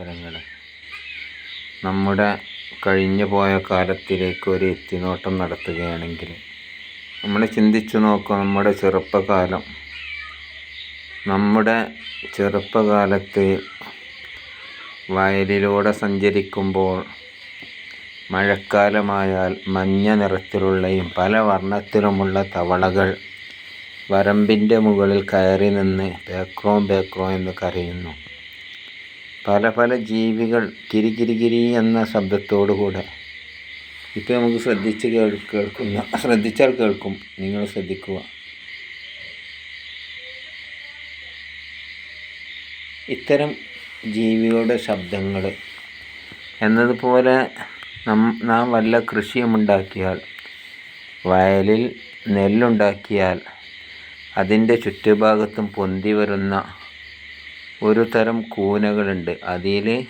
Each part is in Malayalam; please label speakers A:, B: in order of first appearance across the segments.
A: സഹോദരങ്ങളെ നമ്മുടെ കഴിഞ്ഞു പോയ കാലത്തിലേക്ക് ഒരു എത്തിനോട്ടം നടത്തുകയാണെങ്കിൽ നമ്മൾ ചിന്തിച്ചു നോക്കുക നമ്മുടെ ചെറുപ്പകാലം. നമ്മുടെ ചെറുപ്പകാലത്ത് വയലിലൂടെ സഞ്ചരിക്കുമ്പോൾ മഴക്കാലമായാൽ മഞ്ഞ നിറത്തിലുള്ളയും പല വർണത്തിലുമുള്ള തവളകൾ വരമ്പിന്റെ മുകളിൽ കയറി നിന്ന് ബേക്രോ ബേക്രോ എന്ന് കരയുന്നു. പല പല ജീവികൾ കിരി കിരി കിരി എന്ന ശബ്ദത്തോടു കൂടെ. ഇപ്പോൾ നമുക്ക് ശ്രദ്ധിച്ച് കേൾ കേൾക്കുന്ന ശ്രദ്ധിച്ചാൽ കേൾക്കും. നിങ്ങൾ ശ്രദ്ധിക്കുക. ഇത്തരം ജീവികളുടെ ശബ്ദങ്ങൾ എന്നതുപോലെ നം നാം വല്ല കൃഷിയുമുണ്ടാക്കിയാൽ വയലിൽ നെല്ലുണ്ടാക്കിയാൽ അതിന്റെ ചുറ്റുഭാഗത്തും പൊന്തി വരുന്ന ഒരു തരം കൂനകളുണ്ട്. അതിൽ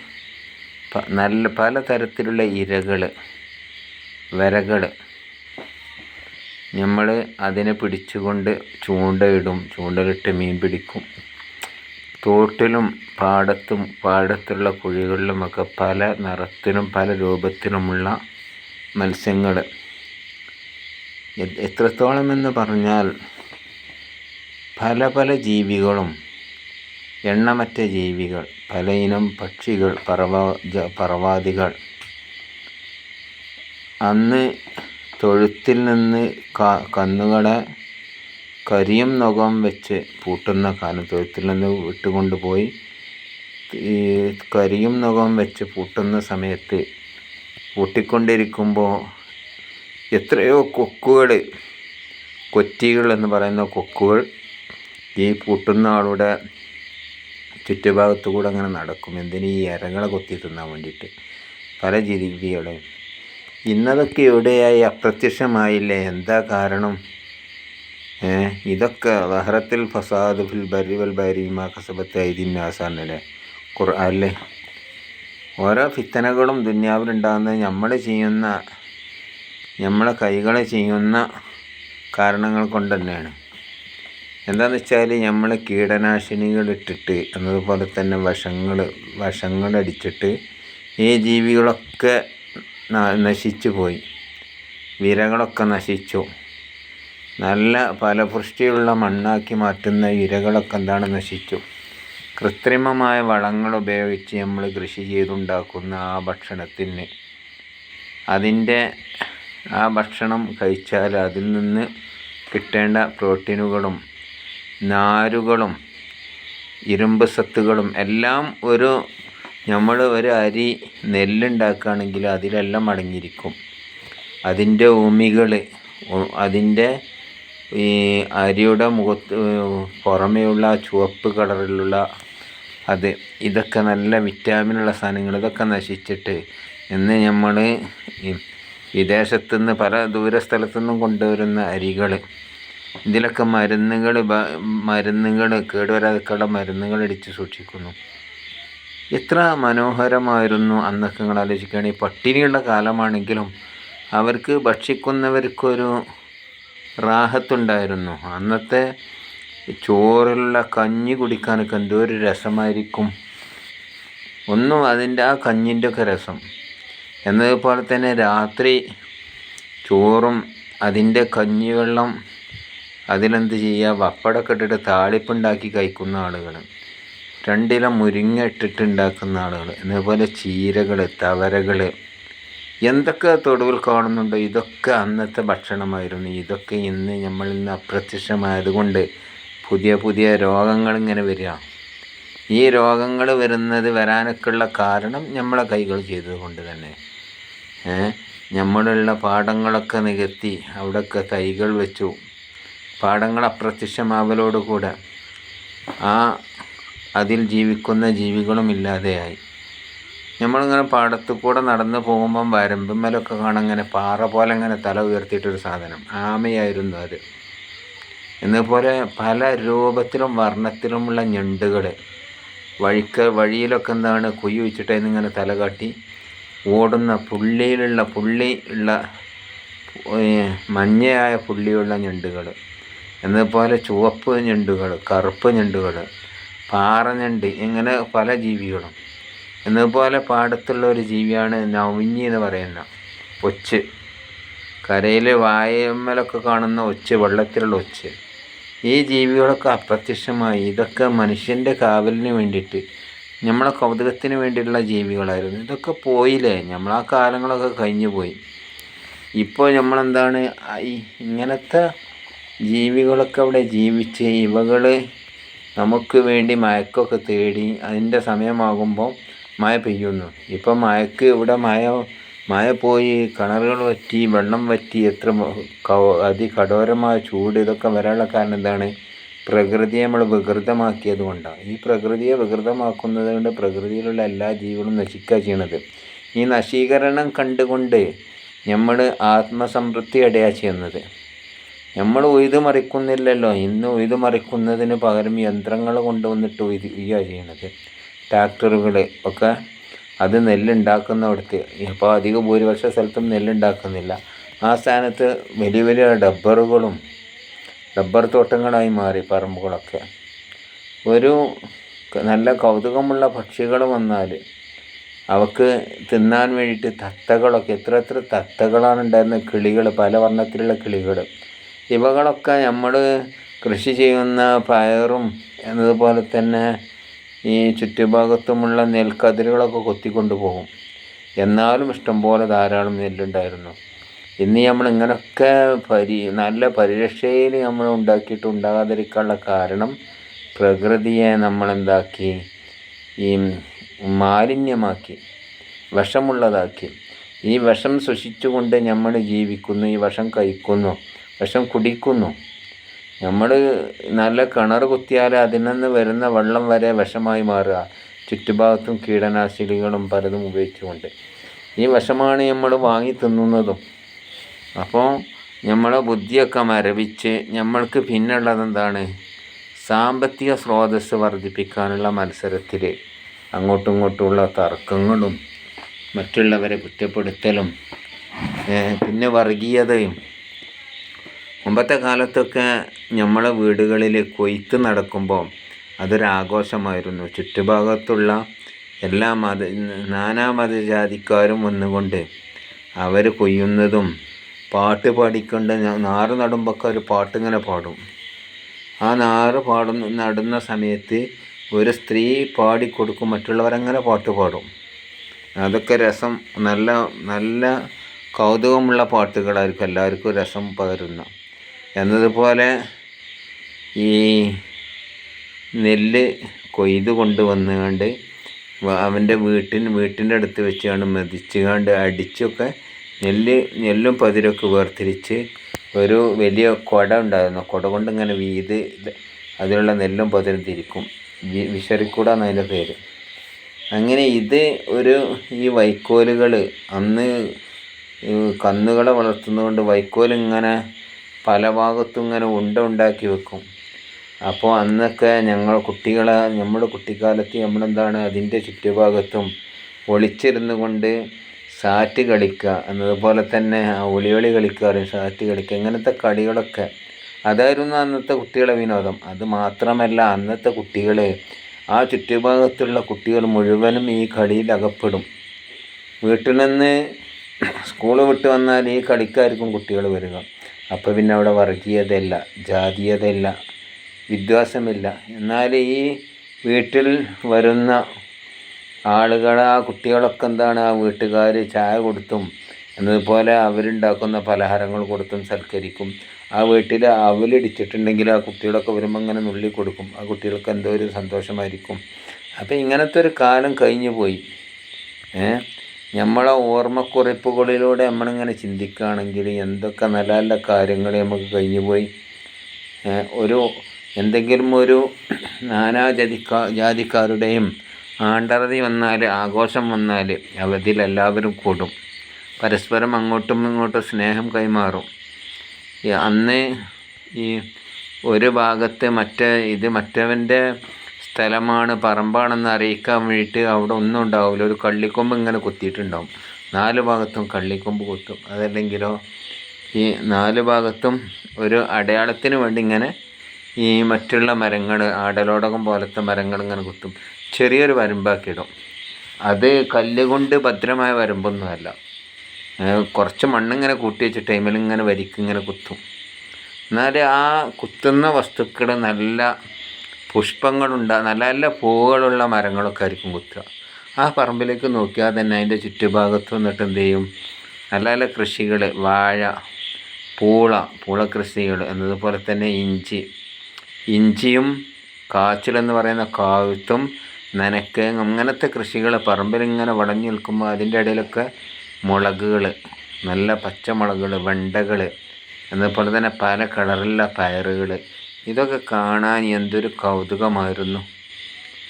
A: നല്ല പല തരത്തിലുള്ള ഇരകൾ വരകൾ നമ്മൾ അതിനെ പിടിച്ചുകൊണ്ട് ചൂണ്ടയിടും. ചൂണ്ടയിലിട്ട് മീൻ പിടിക്കും. തോട്ടിലും പാടത്തും പാടത്തുള്ള കുഴികളിലുമൊക്കെ പല നിറത്തിലും പല രൂപത്തിലുമുള്ള മത്സ്യങ്ങൾ എത്രത്തോളം എന്ന് പറഞ്ഞാൽ പല പല ജീവികളും എണ്ണമറ്റ ജീവികൾ പലയിനം പക്ഷികൾ പർവ പർവാദികൾ അന്ന് തൊഴുത്തിൽ നിന്ന് കന്നുകളെ കരിയും നുഖം വെച്ച് പൂട്ടുന്ന കാലം തൊഴുത്തിൽ നിന്ന് വിട്ടുകൊണ്ടുപോയി ഈ കരിയും നുഖം വെച്ച് പൂട്ടുന്ന സമയത്ത് പൂട്ടിക്കൊണ്ടിരിക്കുമ്പോൾ എത്രയോ കൊക്കുകൾ കൊറ്റികൾ എന്ന് പറയുന്ന കൊക്കുകൾ ഈ പൂട്ടുന്ന ആളുടെ ചുറ്റുഭാഗത്തു കൂടെ അങ്ങനെ നടക്കും. എന്തിന് ഈ ഇരകളെ കൊത്തി തിന്നാൻ വേണ്ടിയിട്ട്? പല ജീവികളെയും ഇന്നതൊക്കെ എവിടെയായി? അപ്രത്യക്ഷമായില്ലേ? എന്താ കാരണം? ഇതൊക്കെ വഹറത്തിൽ ഫസാദ് ഫിൽ ബരി വൽ ബരി മാ കസബത്ത് ഐദിന്നാസാണല്ലേ ഓരോ ഫിത്തനകളും ദുന്യാവിലുണ്ടാകുന്നത് നമ്മൾ ചെയ്യുന്ന നമ്മളെ കൈകളെ ചെയ്യുന്ന കാരണങ്ങൾ കൊണ്ട് തന്നെയാണ് എന്താണെന്ന് വെച്ചാൽ നമ്മൾ കീടനാശിനികൾ ഇട്ടിട്ട് അതുപോലെ തന്നെ വശങ്ങൾ വശങ്ങളടിച്ചിട്ട് ഈ ജീവികളൊക്കെ നശിച്ചു പോയി വിരകളൊക്കെ നശിച്ചു. നല്ല ഫലപുഷ്ടിയുള്ള മണ്ണാക്കി മാറ്റുന്ന ഇരകളൊക്കെ എന്താണ് നശിച്ചു. കൃത്രിമമായ വളങ്ങൾ ഉപയോഗിച്ച് നമ്മൾ കൃഷി ചെയ്തുണ്ടാക്കുന്ന ആ ഭക്ഷണത്തിന്. അതിന്റെ ആ ഭക്ഷണം കഴിച്ചാൽ അതിൽ നിന്ന് കിട്ടേണ്ട പ്രോട്ടീനുകളും നാരുകളും ഇരുമ്പ് സത്തുകളും എല്ലാം ഒരു നമ്മൾ ഒരു അരി നെല്ലുണ്ടാക്കുകയാണെങ്കിൽ അതിലെല്ലാം അടങ്ങിയിരിക്കും. അതിന്റെ ഉമികൾ അതിന്റെ ഈ അരിയുടെ മുഖത്ത് പുറമേയുള്ള ചുവപ്പ് കളറിലുള്ള അത് ഇതൊക്കെ നല്ല വിറ്റാമിനുള്ള സാധനങ്ങൾ ഇതൊക്കെ നശിച്ചിട്ട് ഇന്ന് നമ്മൾ വിദേശത്തുനിന്ന് പല ദൂര സ്ഥലത്തുനിന്നും കൊണ്ടുവരുന്ന അരികൾ ഇതിലൊക്കെ മരുന്നുകൾ മരുന്നുകൾ കേടുവരാതെക്കുള്ള മരുന്നുകൾ അടിച്ച് സൂക്ഷിക്കുന്നു. എത്ര മനോഹരമായിരുന്നു അന്നൊക്കെ നിങ്ങൾ ആലോചിക്കുകയാണെങ്കിൽ പട്ടിണിയുള്ള കാലമാണെങ്കിലും അവർക്ക് ഭക്ഷിക്കുന്നവർക്കൊരു റാഹത്തുണ്ടായിരുന്നു. അന്നത്തെ ചോറിലുള്ള കഞ്ഞി കുടിക്കാനൊക്കെ എന്തോ ഒരു രസമായിരിക്കും. ഒന്നും അതിന്റെ ആ കഞ്ഞിന്റെ ഒക്കെ രസം. എന്നതുപോലെ തന്നെ രാത്രി ചോറും അതിന്റെ കഞ്ഞിവെള്ളം അതിലെന്ത് ചെയ്യുക വപ്പടൊക്കെ ഇട്ടിട്ട് താളിപ്പുണ്ടാക്കി കഴിക്കുന്ന ആളുകൾ രണ്ടില മുരിങ്ങ ഇട്ടിട്ട് ഉണ്ടാക്കുന്ന ആളുകൾ അതേപോലെ ചീരകൾ തവരകൾ എന്തൊക്കെ തൊടുവിൽ കാണുന്നുണ്ടോ? ഇതൊക്കെ അന്നത്തെ ഭക്ഷണമായിരുന്നു. ഇതൊക്കെ ഇന്ന് നമ്മൾ ഇന്ന് അപ്രത്യക്ഷമായതുകൊണ്ട് പുതിയ പുതിയ രോഗങ്ങൾ ഇങ്ങനെ വരിക. ഈ രോഗങ്ങൾ വരുന്നത് വരാനൊക്കെയുള്ള കാരണം നമ്മളെ കൈകൾ ചെയ്തതുകൊണ്ട് തന്നെ. നമ്മളുള്ള പാടങ്ങളൊക്കെ നികത്തി അവിടെയൊക്കെ തൈകൾ വെച്ചു. പാടങ്ങൾ അപ്രത്യക്ഷമാവലോടുകൂടെ ആ അതിൽ ജീവിക്കുന്ന ജീവികളും ഇല്ലാതെയായി. നമ്മളിങ്ങനെ പാടത്തു കൂടെ നടന്നു പോകുമ്പം വരമ്പുമ്മലൊക്കെ കാണാൻ ഇങ്ങനെ പാറ പോലെ ഇങ്ങനെ തല ഉയർത്തിയിട്ടൊരു സാധനം. ആമയായിരുന്നു അത്. എന്നതുപോലെ പല രൂപത്തിലും വർണത്തിലുമുള്ള ഞണ്ടുകൾ. വഴിക്ക് വഴിയിലൊക്കെ എന്താണ് കുയ്യ് വെച്ചിട്ട് ഇങ്ങനെ തല കാട്ടി ഓടുന്ന പുള്ളിയിലുള്ള പുള്ളി ഉള്ള മഞ്ഞയായ പുള്ളിയുള്ള ഞണ്ടുകൾ. എന്നതുപോലെ ചുവപ്പ് ഞണ്ടുകൾ കറുപ്പ് ഞണ്ടുകൾ പാറ ഞണ്ട് ഇങ്ങനെ പല ജീവികളും. എന്നതുപോലെ പാടത്തുള്ള ഒരു ജീവിയാണ് നവിഞ്ഞി എന്ന് പറയുന്ന ഒച്ച്. കരയിൽ വായമ്മലൊക്കെ കാണുന്ന ഒച്ച് വെള്ളത്തിലുള്ള ഒച്ച്. ഈ ജീവികളൊക്കെ അപ്രത്യക്ഷമായി. ഇതൊക്കെ മനുഷ്യന്റെ കാവലിന് വേണ്ടിയിട്ട് നമ്മളെ കൗതുകത്തിന് വേണ്ടിയിട്ടുള്ള ജീവികളായിരുന്നു. ഇതൊക്കെ പോയില്ലേ? നമ്മളാ കാലങ്ങളൊക്കെ കഴിഞ്ഞു പോയി ഇപ്പോൾ നമ്മളെന്താണ്? ഇങ്ങനത്തെ ജീവികളൊക്കെ അവിടെ ജീവിച്ച് ഇവകൾ നമുക്ക് വേണ്ടി മയക്കൊക്കെ തേടി അതിന്റെ സമയമാകുമ്പോൾ മഴ പെയ്യുന്നു. ഇപ്പം മഴക്ക് ഇവിടെ മഴ മഴ പോയി കിണറുകൾ വറ്റി വെള്ളം വറ്റി എത്ര അതികഠോരമായ ചൂട് ഇതൊക്കെ വരാനുള്ള കാരണം എന്താണ്? പ്രകൃതിയെ നമ്മൾ വികൃതമാക്കിയത് കൊണ്ടാണ്. ഈ പ്രകൃതിയെ വികൃതമാക്കുന്നത് കൊണ്ട് പ്രകൃതിയിലുള്ള എല്ലാ ജീവികളും നശിക്കുക ചെയ്യണത്. ഈ നശീകരണം കണ്ടുകൊണ്ട് നമ്മൾ ആത്മസംതൃപ്തി അടയാ ചെയ്യുന്നത്. നമ്മൾ ഉയ്ത് മറിക്കുന്നില്ലല്ലോ. ഇന്ന് ഉയ്ത് മറിക്കുന്നതിന് പകരം യന്ത്രങ്ങൾ കൊണ്ടുവന്നിട്ട് ഉയ്ത് ചെയ്യുക ചെയ്യണത്. ട്രാക്ടറുകൾ ഒക്കെ അത് നെല്ലുണ്ടാക്കുന്നിടത്ത് ഇപ്പോൾ അധിക ഭൂരിപക്ഷ സ്ഥലത്തും നെല്ലുണ്ടാക്കുന്നില്ല. ആ സ്ഥാനത്ത് വലിയ വലിയ ഡബ്ബറുകളും റബ്ബർ തോട്ടങ്ങളായി മാറി പറമ്പുകളൊക്കെ. ഒരു നല്ല കൗതുകമുള്ള പക്ഷികൾ വന്നാൽ അവക്ക് തിന്നാൻ വേണ്ടിയിട്ട് തത്തകളൊക്കെ എത്ര എത്ര തത്തകളാണ് ഉണ്ടായിരുന്നത്? കിളികൾ പല വർണത്തിലുള്ള കിളികൾ. ഇവകളൊക്കെ നമ്മൾ കൃഷി ചെയ്യുന്ന പയറും എന്നതുപോലെ തന്നെ ഈ ചുറ്റുഭാഗത്തുമുള്ള നെൽക്കതിരുകളൊക്കെ കൊത്തിക്കൊണ്ട് പോകും. എന്നാലും ഇഷ്ടംപോലെ ധാരാളം നെല്ലുണ്ടായിരുന്നു. ഇന്ന് നമ്മൾ ഇങ്ങനൊക്കെ പരി നല്ല പരിരക്ഷയിൽ നമ്മൾ ഉണ്ടാക്കിയിട്ട് ഉണ്ടാകാതിരിക്കാനുള്ള കാരണം പ്രകൃതിയെ നമ്മളെന്താക്കി? ഈ മാലിന്യമാക്കി വിഷമുള്ളതാക്കി. ഈ വിഷം ശ്വസിച്ചുകൊണ്ട് നമ്മൾ ജീവിക്കുന്നു ഈ വിഷം കഴിക്കുന്നു. വിഷം കുടിക്കുന്നു. നമ്മൾ നല്ല കിണർ കുത്തിയാൽ അതിൽ നിന്ന് വരുന്ന വെള്ളം വരെ വിഷമായി മാറുക. ചുറ്റുഭാഗത്തും കീടനാശിനികളും പലതും ഉപയോഗിച്ചുകൊണ്ട്. ഈ വിഷമാണ് നമ്മൾ വാങ്ങി തിന്നുന്നതും. അപ്പോൾ നമ്മളെ ബുദ്ധിയൊക്കെ മരവിച്ച് നമ്മൾക്ക് പിന്നുള്ളത് എന്താണ്? സാമ്പത്തിക സ്രോതസ്സ് വർദ്ധിപ്പിക്കാനുള്ള മത്സരത്തിൽ അങ്ങോട്ടും ഇങ്ങോട്ടുമുള്ള തർക്കങ്ങളും മറ്റുള്ളവരെ കുറ്റപ്പെടുത്തലും പിന്നെ വർഗീയതയും മുമ്പത്തെ കാലത്തൊക്കെ നമ്മളെ വീടുകളിൽ കൊയ്ത്ത് നടക്കുമ്പോൾ അതൊരാഘോഷമായിരുന്നു ചുറ്റുഭാഗത്തുള്ള എല്ലാ മത നാനാ മതജാതിക്കാരും വന്നുകൊണ്ട് അവർ കൊയ്യുന്നതും പാട്ട് പാടിക്കൊണ്ട് നാറ് നടുമ്പൊക്കെ ഒരു പാട്ടിങ്ങനെ പാടും. ആ നാറ് പാടുന്ന നടുന്ന സമയത്ത് ഒരു സ്ത്രീ പാടിക്കൊടുക്കും മറ്റുള്ളവരങ്ങനെ പാട്ട് പാടും. അതൊക്കെ രസം നല്ല നല്ല കൗതുകമുള്ള പാട്ടുകളായിരിക്കും എല്ലാവർക്കും രസം പകരുന്ന. എന്നതുപോലെ ഈ നെല്ല് കൊയ്ത് കൊണ്ടുവന്നുകൊണ്ട് അവന്റെ വീട്ടിന് വീട്ടിന്റെ അടുത്ത് വെച്ചാണ് മെതിച്ചുകൊണ്ട് അടിച്ചൊക്കെ നെല്ല് നെല്ലും പതിരൊക്കെ വേർതിരിച്ച് ഒരു വലിയ കുട ഉണ്ടായിരുന്നു. കുട കൊണ്ട് ഇങ്ങനെ വീത് അതിലുള്ള നെല്ലും പതിരും തിരിക്കും. വിശറിക്കൂട എന്നതിന്റെ പേര്. അങ്ങനെ ഇത് ഒരു ഈ വൈക്കോലുകൾ അന്ന് കന്നുകളെ വളർത്തുന്നതുകൊണ്ട് വൈക്കോൽ ഇങ്ങനെ പല ഭാഗത്തും ഇങ്ങനെ ഉണ്ട ഉണ്ടാക്കി വെക്കും. അപ്പോൾ അന്നൊക്കെ ഞങ്ങൾ കുട്ടികളെ നമ്മുടെ കുട്ടിക്കാലത്ത് നമ്മളെന്താണ് അതിന്റെ ചുറ്റുഭാഗത്തും ഒളിച്ചിരുന്നു കൊണ്ട് സാറ്റ് കളിക്കുക. എന്നതുപോലെ തന്നെ ഒളിയൊളി കളിക്കാറും സാറ്റ് കളിക്കുക ഇങ്ങനത്തെ കളികളൊക്കെ. അതായിരുന്നു അന്നത്തെ കുട്ടികളെ വിനോദം. അത് മാത്രമല്ല അന്നത്തെ കുട്ടികൾ ആ ചുറ്റുഭാഗത്തുള്ള കുട്ടികൾ മുഴുവനും ഈ കളിയിൽ അകപ്പെടും. വീട്ടിൽ നിന്ന് സ്കൂൾ വിട്ട് വന്നാൽ ഈ കളിക്കായിരിക്കും കുട്ടികൾ വരിക. അപ്പോൾ പിന്നെ അവിടെ വർഗീയതയില്ല ജാതീയതയില്ല വിദ്വാസമില്ല. എന്നാൽ ഈ വീട്ടിൽ വരുന്ന ആളുകൾ ആ കുട്ടികളൊക്കെ എന്താണ് ആ വീട്ടുകാർ ചായ കൊടുത്തും എന്നതുപോലെ അവരുണ്ടാക്കുന്ന പലഹാരങ്ങൾ കൊടുത്തും സൽക്കരിക്കും. ആ വീട്ടിൽ അവലിടിച്ചിട്ടുണ്ടെങ്കിൽ ആ കുട്ടികളൊക്കെ വരുമ്പോൾ അങ്ങനെ നുള്ളി കൊടുക്കും. ആ കുട്ടികൾക്ക് എന്തോ ഒരു സന്തോഷമായിരിക്കും. അപ്പോൾ ഇങ്ങനത്തെ ഒരു കാലം കഴിഞ്ഞു പോയി ഏ? നമ്മളെ ഓർമ്മക്കുറിപ്പുകളിലൂടെ നമ്മളിങ്ങനെ ചിന്തിക്കുകയാണെങ്കിൽ എന്തൊക്കെ നല്ല നല്ല കാര്യങ്ങൾ നമുക്ക് കഴിഞ്ഞു പോയി. ഒരു എന്തെങ്കിലും ഒരു നാനാ ജാതിക്കാ ജാതിക്കാരുടെയും ആണ്ടറതി വന്നാൽ ആഘോഷം വന്നാൽ അവധിയിൽ എല്ലാവരും കൂടും. പരസ്പരം അങ്ങോട്ടും ഇങ്ങോട്ടും സ്നേഹം കൈമാറും. അന്ന് ഈ ഒരു ഭാഗത്ത് മറ്റേ ഇത് മറ്റവന്റെ സ്ഥലമാണ് പറമ്പാണെന്ന് അറിയിക്കാൻ വേണ്ടിയിട്ട് അവിടെ ഒന്നും ഉണ്ടാവില്ല. ഒരു കള്ളിക്കൊമ്പ് ഇങ്ങനെ കുത്തിയിട്ടുണ്ടാവും. നാല് ഭാഗത്തും കള്ളിക്കൊമ്പ് കുത്തും. അതല്ലെങ്കിലോ ഈ നാല് ഭാഗത്തും ഒരു അടയാളത്തിന് വേണ്ടി ഇങ്ങനെ ഈ മറ്റുള്ള മരങ്ങൾ ആടലോടകം പോലത്തെ മരങ്ങൾ ഇങ്ങനെ കുത്തും. ചെറിയൊരു വരമ്പാക്കിയിടും അത് കല്ല് കൊണ്ട് ഭദ്രമായ വരമ്പൊന്നുമല്ല. കുറച്ച് മണ്ണിങ്ങനെ കൂട്ടി വെച്ച ടൈമിൽ ഇങ്ങനെ വരിക്കിങ്ങനെ കുത്തും. എന്നാൽ ആ കുത്തുന്ന വസ്തുക്കൾ നല്ല പുഷ്പങ്ങളുണ്ട നല്ല നല്ല പൂവുകളുള്ള മരങ്ങളൊക്കെ ആയിരിക്കും കുത്തുക. ആ പറമ്പിലേക്ക് നോക്കിയാൽ തന്നെ അതിന്റെ ചുറ്റുഭാഗത്ത് വന്നിട്ട് എന്ത് ചെയ്യും? നല്ല നല്ല കൃഷികൾ വാഴ പൂള പൂള കൃഷികൾ എന്നതുപോലെ തന്നെ ഇഞ്ചി. ഇഞ്ചിയും കാച്ചിലെന്ന് പറയുന്ന കാവിത്തും നനക്ക് അങ്ങനത്തെ കൃഷികൾ പറമ്പിലിങ്ങനെ വളഞ്ഞു നിൽക്കുമ്പോൾ അതിന്റെ ഇടയിലൊക്കെ മുളകുകൾ നല്ല പച്ചമുളകുകൾ വെണ്ടകൾ എന്നതുപോലെ തന്നെ പല കളറിലുള്ള പയറുകൾ ഇതൊക്കെ കാണാൻ എന്തൊരു കൗതുകമായിരുന്നു.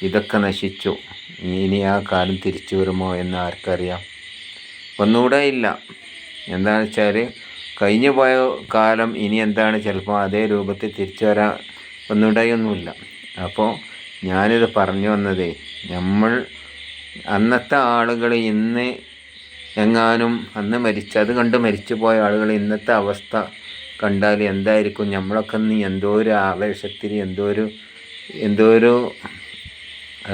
A: ഇതൊക്കെ നശിച്ചു. ഇനി ആ കാലം തിരിച്ചു വരുമോ എന്ന് ആർക്കറിയാം. ഒന്നുകൂടെ ഇല്ല. എന്താണെന്ന് വെച്ചാൽ കഴിഞ്ഞു പോയ കാലം ഇനി എന്താണ് ചിലപ്പോൾ അതേ രൂപത്തിൽ തിരിച്ചു വരാൻ ഒന്നുകൂടെയൊന്നുമില്ല അപ്പോൾ ഞാനിത് പറഞ്ഞു വന്നതേ നമ്മൾ അന്നത്തെ ആളുകൾ ഇന്ന് എങ്ങാനും അന്ന് മരിച്ച അത് കണ്ട് മരിച്ചു പോയ ആളുകൾ ഇന്നത്തെ അവസ്ഥ കണ്ടാൽ എന്തായിരിക്കും? നമ്മളൊക്കെ ഇന്ന് എന്തോ ഒരു ആവേശത്തിൽ എന്തോ ഒരു എന്തോ ഒരു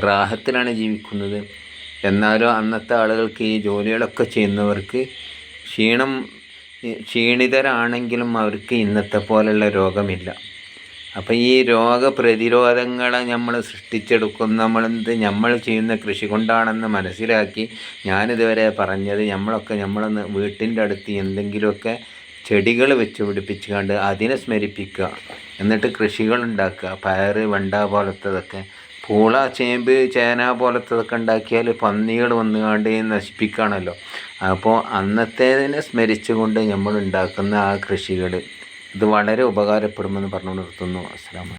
A: റാഹത്തിലാണ് ജീവിക്കുന്നത്. എന്നാലും അന്നത്തെ ആളുകൾക്ക് ഈ ജോലികളൊക്കെ ചെയ്യുന്നവർക്ക് ക്ഷീണം ക്ഷീണിതരാണെങ്കിലും അവർക്ക് ഇന്നത്തെ പോലെയുള്ള രോഗമില്ല. അപ്പം ഈ രോഗപ്രതിരോധങ്ങളെ നമ്മൾ സൃഷ്ടിച്ചെടുക്കും. നമ്മളെന്ത് നമ്മൾ ചെയ്യുന്ന കൃഷി കൊണ്ടാണെന്ന് മനസ്സിലാക്കി ഞാനിതുവരെ പറഞ്ഞത് നമ്മളൊക്കെ നമ്മളൊന്ന് വീട്ടിന്റെ അടുത്ത് എന്തെങ്കിലുമൊക്കെ ചെടികൾ വെച്ച് പിടിപ്പിച്ച് കണ്ട് അതിനെ സ്മരിപ്പിക്കുക. എന്നിട്ട് കൃഷികൾ ഉണ്ടാക്കുക പയർ വെണ്ട പോലത്തതൊക്കെ. പൂള ചേമ്പ് ചേന പോലത്തതൊക്കെ ഉണ്ടാക്കിയാൽ പന്നികൾ വന്നു കണ്ട് നശിപ്പിക്കുകയാണല്ലോ. അപ്പോൾ അന്നത്തേതിനെ സ്മരിച്ചുകൊണ്ട് നമ്മൾ ഉണ്ടാക്കുന്ന ആ കൃഷികൾ ഇത് വളരെ ഉപകാരപ്പെടുമെന്ന് പറഞ്ഞു നിർത്തുന്നു. അസ്സാം